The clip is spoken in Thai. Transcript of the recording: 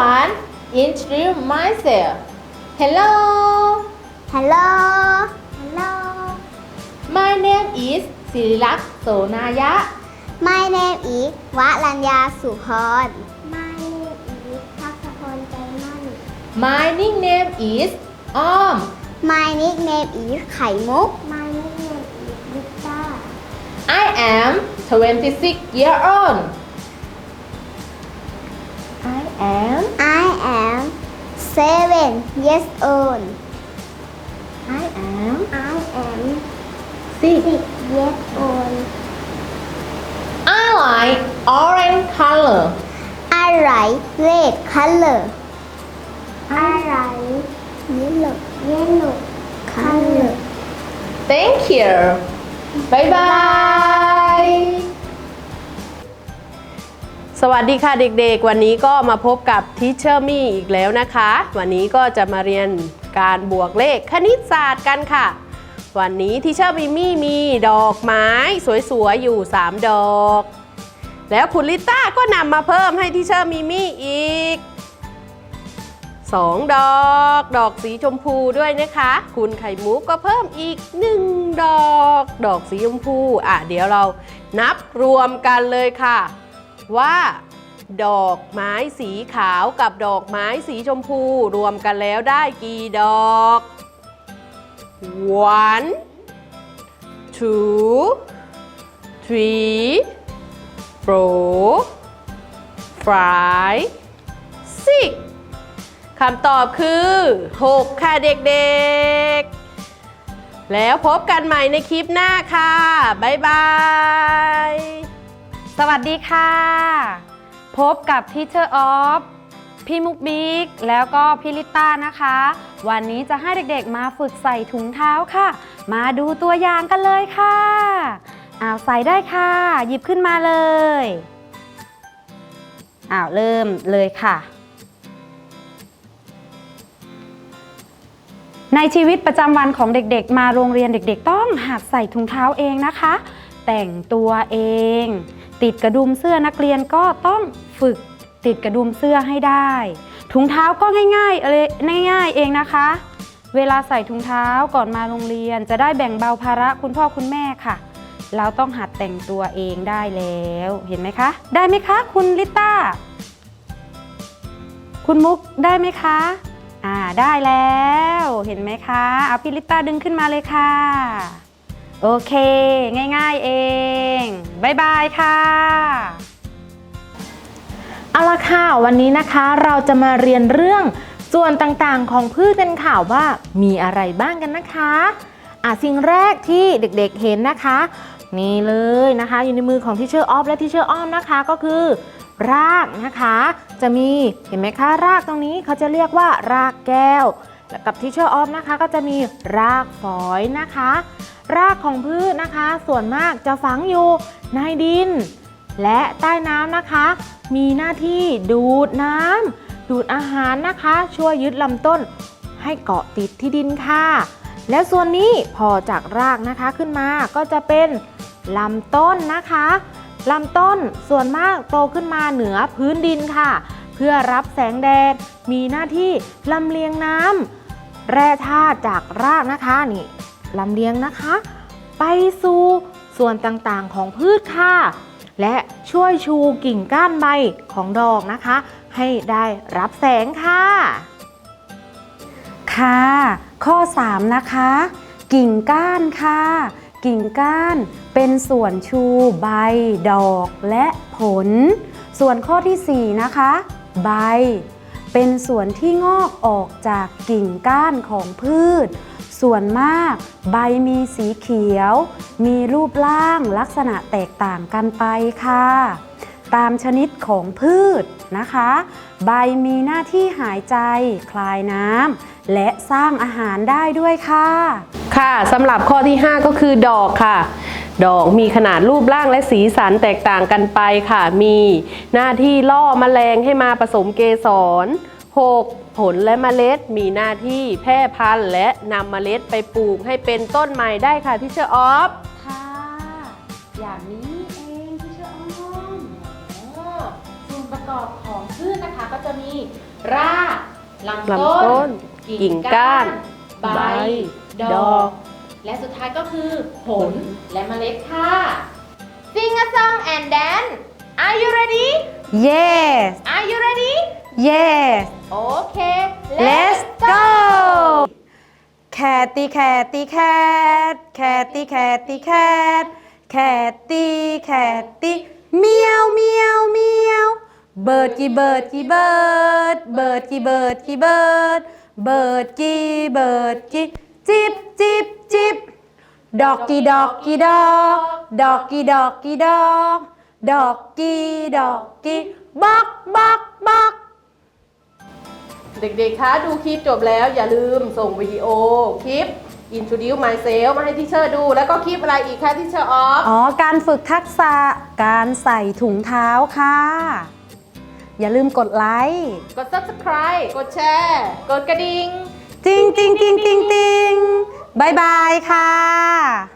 introduce myself hello Hello Hello my name is ศิริลักษณ์โสนายะ My name is วรัญญาสุพร My name is ทักษพลใจมั่น my nickname is อ้อม My nickname is ไข่มุก My nickname is วิกตา I am 26 year old seven years old. I am I am six years old. I like orange color. I like red color. I like yellow yellow color. Thank you. Bye bye. สวัสดีค่ะเด็กๆ วันนี้ก็มาพบกับทีเชอร์มี่อีกแล้วนะคะ วันนี้ก็จะมาเรียนการบวกเลขคณิตศาสตร์กันค่ะ วันนี้ทีเชอร์มิมี่มีดอกไม้สวยๆอยู่ 3 ดอก แล้วคุณลิต้าก็นำมาเพิ่มให้ทีเชอร์มิมี่อีก 2 ดอก ดอกสีชมพูด้วยนะคะ คุณไข่มุกก็เพิ่มอีก 1 ดอก ดอกสีชมพูอะเดี๋ยวเรานับรวมกันเลยค่ะ ว่า ดอกไม้สีขาวกับดอกไม้สีชมพูรวมกันแล้วได้กี่ดอก one two three four five six คำตอบคือ 6 ค่ะเด็กๆ แล้วพบกันใหม่ในคลิปหน้าค่ะ บ๊ายบาย สวัสดีค่ะ พบกับทีเชอร์ออฟพี่มุกบิ๊กแล้วก็พี่ลิต้านะคะ วันนี้จะให้เด็กๆมาฝึกใส่ถุงเท้าค่ะ มาดูตัวอย่างกันเลยค่ะอ้าวใส่ได้ค่ะ หยิบขึ้นมาเลยอ้าวเริ่มเลยค่ะ ในชีวิตประจำวันของเด็กๆ มาโรงเรียนเด็กๆ ต้องหัดใส่ถุงเท้าเองนะคะ แต่งตัวเอง ติดกระดุมเสื้อนักเรียนก็ต้องฝึกติดกระดุมเสื้อให้ได้ ถุงเท้าก็ง่ายๆเอยง่าย ๆ เองนะคะ เวลาใส่ถุงเท้าก่อนมาโรงเรียน จะได้แบ่งเบาภาระคุณพ่อคุณแม่ค่ะ เราต้องหัดแต่งตัวเองได้แล้วเห็นไหมคะ ได้ไหมคะ คุณลิต้าคุณมุกได้ไหมคะอ่าได้แล้ว เห็นไหมคะเอาพี่ลิต้าดึงขึ้นมาเลยค่ะ โอเค ง่ายๆเองบายบายค่ะ เอาละค่ะ วันนี้นะคะเราจะมาเรียนเรื่องส่วนต่างๆ ของพืชกันค่ะว่ามีอะไรบ้างกันนะคะอะสิ่งแรกที่เด็กๆเห็นนะคะ นี่เลยนะคะ อยู่ในมือของที่เชอร์ออฟและที่เชอร์อ้อมนะคะก็คือ รากนะคะ จะมีเห็นไหมคะรากตรงนี้เขาจะเรียกว่ารากแก้ว และกับที่เชอร์ออฟนะคะก็จะมีรากฝอยนะคะ รากของพืชนะคะ ส่วนมากจะฝังอยู่ในดิน และใต้น้ำนะคะ มีหน้าที่ดูดน้ำดูดอาหารนะคะ ช่วยยึดลำต้นให้เกาะติดที่ดินค่ะ แล้วส่วนนี้พอจากรากนะคะขึ้นมาก็จะเป็นลำต้นนะคะลำต้นส่วนมากโตขึ้นมาเหนือพื้นดินค่ะ เพื่อรับแสงแดดมีหน้าที่ลำเลียงน้ำ แร่ธาตุจากรากนะคะนี่ลำเลียงนะคะ ไปสู่ส่วนต่างๆของพืชค่ะ และช่วยชูกิ่งก้านใบของดอกนะคะ ให้ได้รับแสงค่ะ ค่ะ ข้อ 3 นะคะ กิ่งก้านค่ะ กิ่งก้านเป็นส่วนชูใบ ดอกและผล ส่วนข้อที่ 4 นะคะ ใบ เป็นส่วนที่งอกออกจากกิ่งก้านของพืช ส่วนมาก ใบมีสีเขียว มีรูปร่างลักษณะแตกต่างกันไปค่ะ ตามชนิดของพืชนะคะ ใบมีหน้าที่หายใจ คลายน้ำและสร้างอาหารได้ด้วยค่ะ ค่ะสำหรับข้อที่ 5 ก็คือดอกค่ะ ดอกมีขนาดรูปร่างและสีสันแตกต่างกันไปค่ะ มีหน้าที่ล่อแมลงให้มาผสมเกสร 6. ผลและเมล็ดมีหน้าที่แพร่พันธุ์และนำเมล็ดไปปลูกให้เป็นต้นใหม่ได้ค่ะที่เชอร์ออฟ ค่ะ อย่างนี้เองที่เชื่ออ้อมส่วนประกอบของพืชนะคะก็จะมีรากลำลำต้ต้นน กิ่งก้าน ใบใบดดออกก และสุดท้ายก็คือผลและเมล็ดค่ะ Sing a song and dance Are you ready yes Are you ready yes Okay let's go แคตตี้แคตตี้แคทแคตตี้แคตตี้แคทแคตตี้แคตตี้เมียวเมียวเมียวเบิร์ดกี่เบิร์ดกี่เบิร์ดเบิร์ดกี่เบิร์ดกี่เบิร์ดเบิร์ดกี่เบิร์ดกี่ จิบจิบจิบดอกกี่ดอกกี่ดอก ดอกกี่ดอกกี่ดอก ดอกกี่ดอกกี่บักบักบักเด็กๆ คะดูคลิปจบแล้วอย่าลืมส่งวิดีโอคลิป Introduce myself มาให้ที่เชอร์ดู แล้วก็คลิปอะไรอีกคะที่เชอร์ออฟอ๋อ การฝึกทักษะการใส่ถุงเท้าค่ะ อย่าลืมกดไลค์ กด subscribe กดแชร์ กดกระดิ่ง จริงจริงจริงจริงจริงบายบายค่ะ